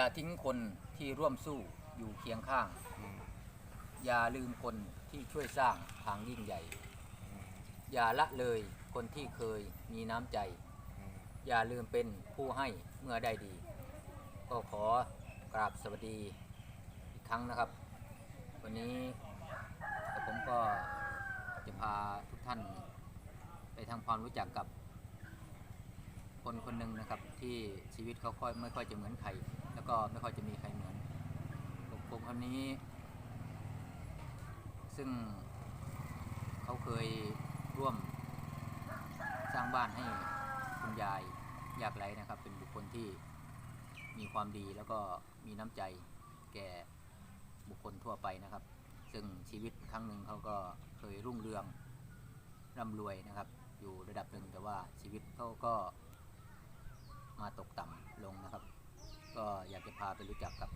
อย่าทิ้งคนที่ร่วมสู้อยู่เคียงข้าง อย่าลืมคนที่ช่วยสร้างทางยิ่งใหญ่ อย่าละเลยคนที่เคยมีน้ำใจ อย่าลืมเป็นผู้ให้เมื่อได้ดี ก็ขอกราบสวัสดีอีกครั้งนะครับ วันนี้ผมก็จะพาทุกท่านไปทำความรู้จักกับ คนคนหนึ่งนะครับ ที่ชีวิตเขาค่อยไม่ค่อยจะเหมือนใครแล้วก็ไม่ค่อยจะมีใครเหมือนผมคนนี้ ซึ่งเขาเคยร่วมสร้างบ้านให้คุณยายยากไร้นะครับ เป็นบุคคลที่มีความดีแล้วก็มีน้ำใจแก่บุคคลทั่วไปนะครับ ซึ่งชีวิตครั้งหนึ่งเขาก็เคยรุ่งเรืองร่ำรวยนะครับ อยู่ระดับหนึ่งแต่ว่าชีวิตเขาก็ มาตกต่ำลงนะครับ ก็อยากจะพาไปรู้จักกับ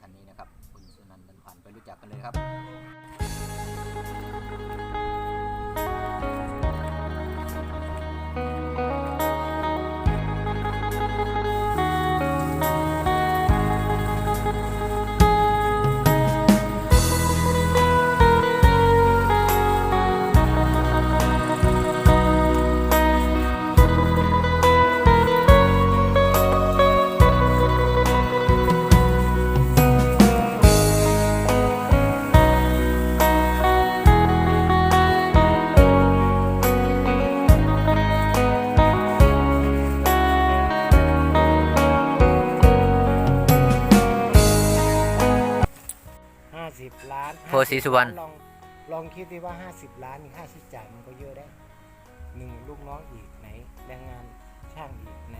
ท่านนี้นะครับ คุณสุนันท์บันพันไปรู้จักกันเลยครับ ศรีสุวรรณลองลองคิดดิว่าห้าสิบล้านนี่ค่าใช้จ่ายมันก็เยอะได้หนึ่งลูกน้องอีกไหนแรงงานช่างอีกไหน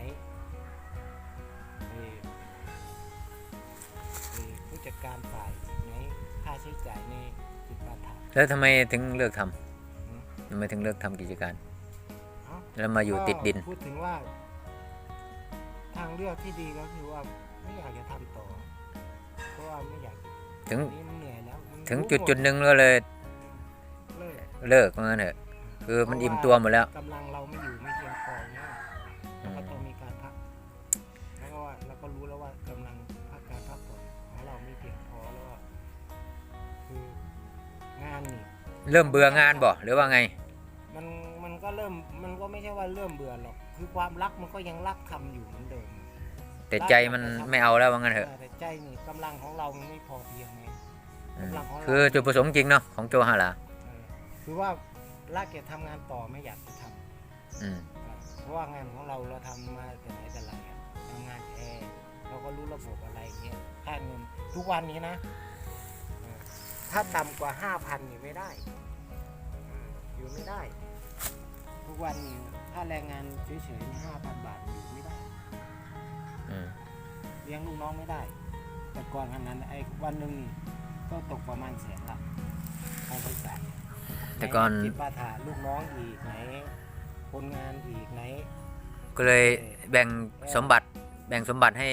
เอ่อเอ่อผู้จัดการฝ่ายอีกไหนค่าใช้จ่ายในจิตปาถะแล้วทำไมถึงเลิกทอืมำทำไมถึงเลิกทำกิจการเอ้าแล้วมาอยู่ติดดินก็พูดถึงว่า ทางเลือกที่ดีก็คือว่าไม่อยากจะทำต่อ เพราะว่าไม่อยากถึงนี่มันเหนื่อยแล้วมัน ถึงรู้จุดหมจุดหนึ่งก็เลยเลิกเลิกว่างั้นเถอะคือมันอิ่มตัวหมดแล้วกำลังเราไม่อยู่ไม่เพียงพอเนี่ยอืเรามก็ต้องมีการพักแล้วก็ว่าเราก็รู้แล้วว่ากำลังพักการพักผ่อนของเราไม่เพียงพอแล้วว่าคืองานนี่เริ่มเบื่องานบ่หรือว่าไง มันมันก็เริ่มมันก็ไม่ใช่ว่าเริ่มเบื่อหรอกคือความรักมันก็ยังรักทำอยู่เหมือนเดิมแต่ใจมันไม่เอาแล้วว่างั้นเถอะแต่ใจนี่กำลังของเรามันไม่พอเพียงไง อืมกำลังของเราคือจุดประสงค์จริงเนาะของโจฮาราเออคือว่ารักจะทำงานต่อไม่อยากจะทำอืม เพราะว่างานของเราเราทำมาแต่ไหนแต่ไรอะทำงานแอร์เราก็รู้ระบบอะไรเงี้ยค่าเงินทุกวันนี้นะเออถ้าต่ำกว่าห้าพันนี่ไม่ได้เอออยู่ไม่ได้ ทุกวันนี้ถ้าแรงงานเฉยๆห้าพันบาทอยู่ไม่ได้ อืม เลี้ยงลูกน้องไม่ได้ แต่ก่อนขนาดนั้นไอ้วันหนึ่ง ก็ตกประมาณแสนละค่าใช้จ่ายแต่ก่อน ไหจิตปาถาลูกน้องอีกไหนคนงานอีกไหนก็เลยแบ่งสมบัติแบ่งสมบัติให้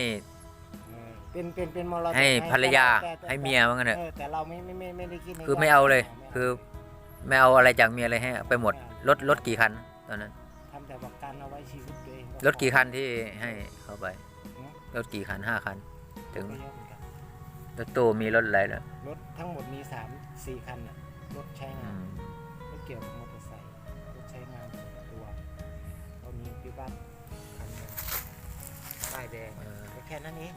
เออเป็นเป็นเป็นมรดกให้ภรรยาแต่แต่ให้เมียว่างั้นเถอะเออแต่เราไม่ไม่ไม่ไม่ได้คิดในคือใจไม่เอาเลย ไม่คือไม่เอาอะไรจากเมียเลยให้ไปหมดรถรถกี่คันตอนนั้นทำแต่ประกันเอาไว้ชีวิตตัวเองรถกี่คันที่ให้เขาไปเนอะรถกี่คันห้าคัน ถึงก็เยอะเหมือนกัน รถตู้มีรถอะไรแล้วรถทั้งหมดมีสามสี่คันน่ะรถใช้อืงานมรถเกี่ยวกับมอเตอร์ไซค์รถใช้งานส่วนตัวเรามีพิบัติคันหนึงป้ายแดงเออก็แค่นั้นเอง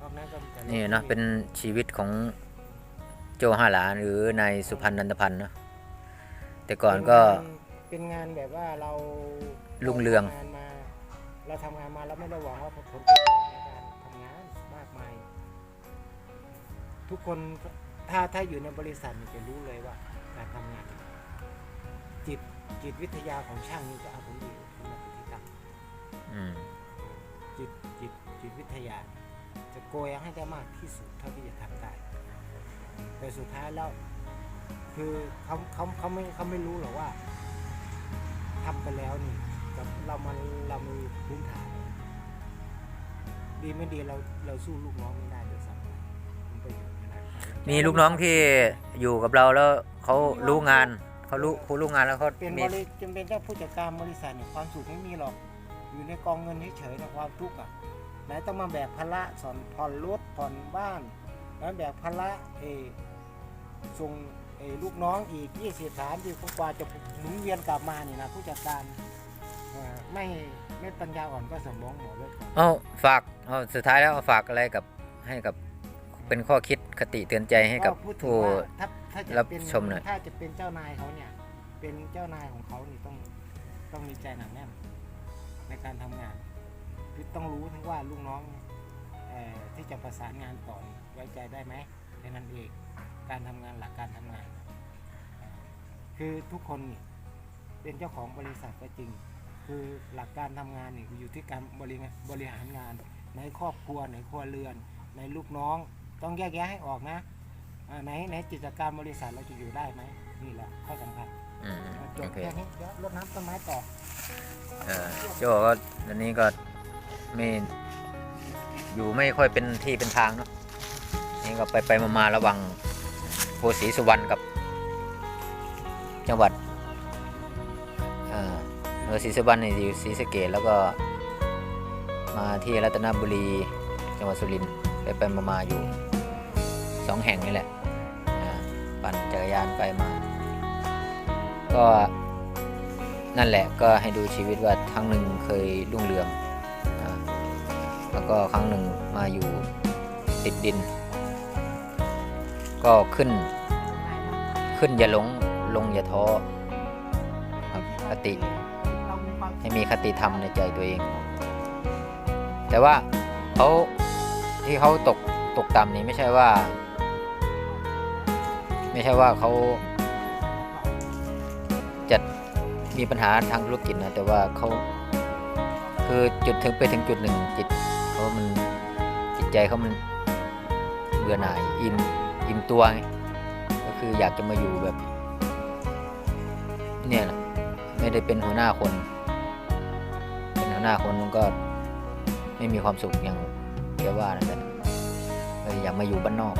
นอกนั้นก็มีแต่รถนี่เนาะเป็นชีวิตของโจฮาหลาหรือนายสุพันธ์นันทพันธ์เนาะแต่ก่อนก็ เป็นงานแบบว่าเรารุ่งเรือง ทำานมา เราทำงานมาแล้วไม่ได้หวังว่าผลประโยชน์ ทุกคนถ้าถ้าอยู่ในบริษัทนี่จะรู้เลยว่า การทำงาน จิตจิตวิทยาของช่างนี่จะเอาผลดีขึ้นมาเป็นที่ตั้งอืมจิตจิตจิตวิทยา จะโกยให้ได้มากที่สุดเท่าที่จะทำได้แต่สุดท้ายแล้ว คือเขาเขาเขาไม่เขาไม่รู้หรอกว่าทำไปแล้วนี่กับเรามันเรามีพื้นฐาน ดีไม่ดีเราเราสู้ลูกน้องไม่ได้ด้วยซ้ำไป มันประโยชน์ไม่ได้มีลูกน้องที่อยู่กับเราแล้วเขารู้งานเขารู้ผู้รู้งานแล้วเขาเป็นมีบริจำเป็นเจ้าผู้จัดการบริษัทเนี่ยความสุขไม่มีหรอก อยู่ในกองเงินเฉยๆนะความทุกข์อะไหนต้องมาแบกภาระสอนผ่อนรถผ่อนบ้านแล้วแบกภาระเออส่งเออลูกน้องอีกยี่สิบสามสิบกว่าจะหมุนเวียนกลับมานี่นะผู้จัดการเอ่อไม่ไม่ปัญญาอ่อนก็สมองหมอเลยก่อนเอาฝากเอาสุดท้ายแล้วเอาฝากอะไรกับให้กับ เป็นข้อคิดคติเตือนใจให้กับก็พูดถึงผู้ ว่าถ้าถ้าจะรับเป็นชมหน่อย ถ้าจะเป็นเจ้านายเขาเนี่ย เป็นเจ้านายของเขานี่ต้องต้องมีใจหนักแน่นในการทำงาน คือต้องรู้ทั้งว่าลูกน้องเอ่อที่จะประสานงานต่อนี่ไว้ใจได้ไหมในนั้นเองการทำงานหลักการทำงานเอ่อคือทุกคนนี่เป็นเจ้าของบริษัทก็จริง คือหลักการทำงานนี่อยู่ที่การบริงบริหารงาน ในครอบครัวในครัวเรือน ในลูกน้อง ต้องแยกแยะให้ออกนะอ่าไหนไหนกิจการบริษัทเราจะอยู่ได้ไหมนี่แหละข้อสำคัญอืมจโอบเคแค่นี้เดี๋ยวรดน้ำต้นไม้ต่อเออโจก็อันนี้ก็ไม่อยู่ไม่ค่อยเป็นที่เป็นทางเนาะนี่ก็ไปไปมามาระหวังโพสีสุวรรณกับ จังหวัดเอ่ออำเภอศรีสุวรรณเนี่ยอยู่ศรีสะเกดแล้วก็มาที่รัตนบุรี จังหวัดสุรินทร์ไปไปมามาอยู่ สองแห่งนี่แหละปั่นจักรยานไปมา ก็นั่นแหละก็ให้ดูชีวิตว่าครั้งหนึ่งเคยรุ่งเรืองแล้วก็ครั้งหนึ่งมาอยู่ติดดิน ก็ขึ้น ขึ้นอย่าหลงลงอย่าท้อครับคติให้มีคติธรรมในใจตัวเอง แต่ว่าเขาที่เขาตกตกต่ำนี้ไม่ใช่ว่า ไม่ใช่ว่าเขาจะมีปัญหาทางธุรกิจนะแต่ว่าเขาคือจุดถึงไปถึงจุดหนึ่งจิตเขามันจิตใจเขามันเบื่อหน่ายอิ่มอิ่มตัวไงก็คืออยากจะมาอยู่แบบ เนี่ยนะไม่ได้เป็นหัวหน้าคน เป็นหัวหน้าคนมันก็ไม่มีความสุขอย่างแกว่านั่นแหละอยากมาอยู่บ้านนอก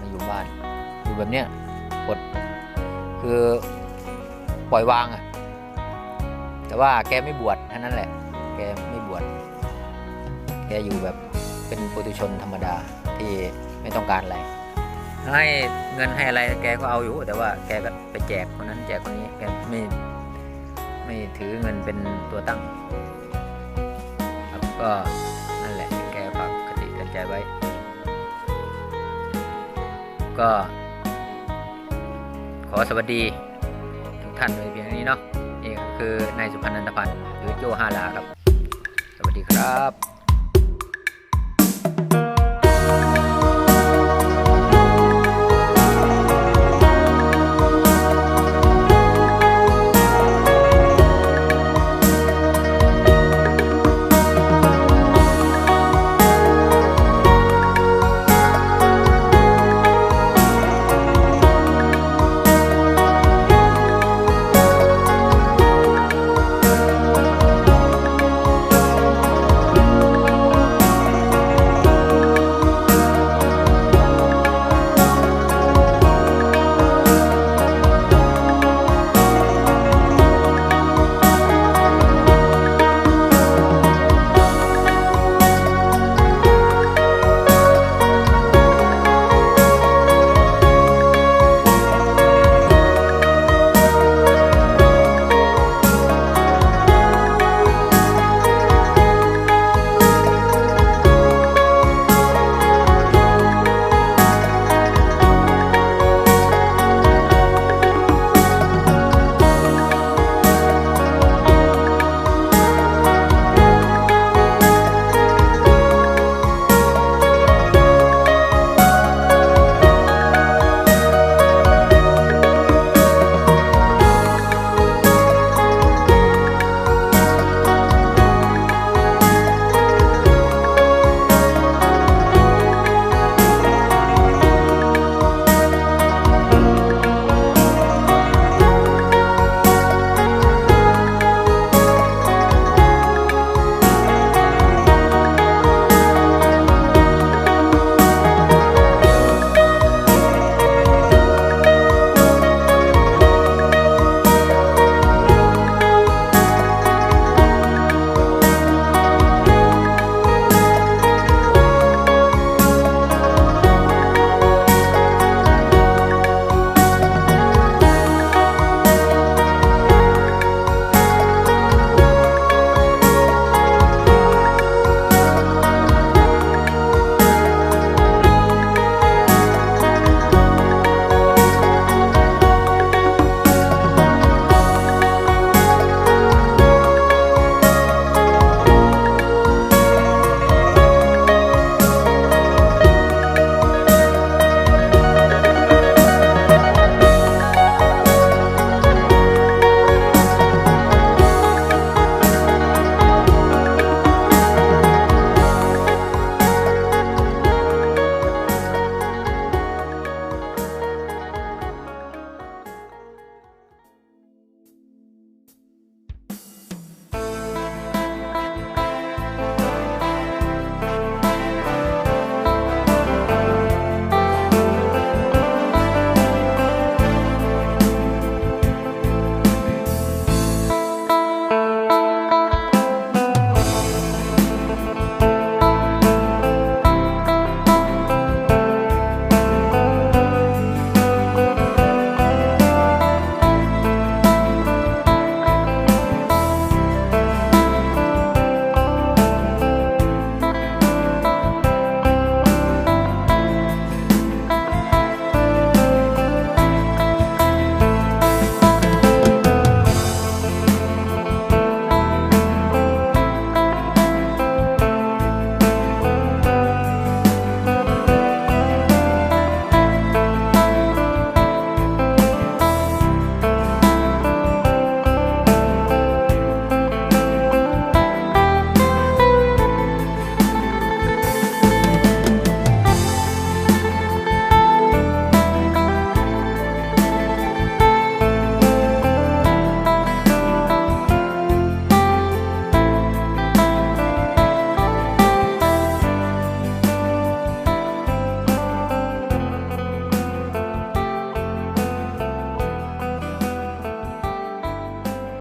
มาอยู่บ้านอยู่แบบเนี้ย กดคือปล่อยวางอะแต่ว่าแกไม่บวชแค่นั้นแหละ แกไม่บวชแกอยู่แบบเป็นปุถุชนธรรมดาที่ไม่ต้องการอะไรให้เงินให้อะไรแกก็เอาอยู่ แต่ว่าแกก็ไปแจกคนนั้นแจกคนนี้แกไม่ไม่ถือเงินเป็นตัวตั้งครับก็นั่นแหละแกฝากคติเตือนใจไว้ ก็ ขอสวัสดีทุกท่านในเพียงเท่านี้เนาะนี่ก็คือนายสุพันธ์นันทพันธ์หรือโจฮาลาครับ สวัสดีครับ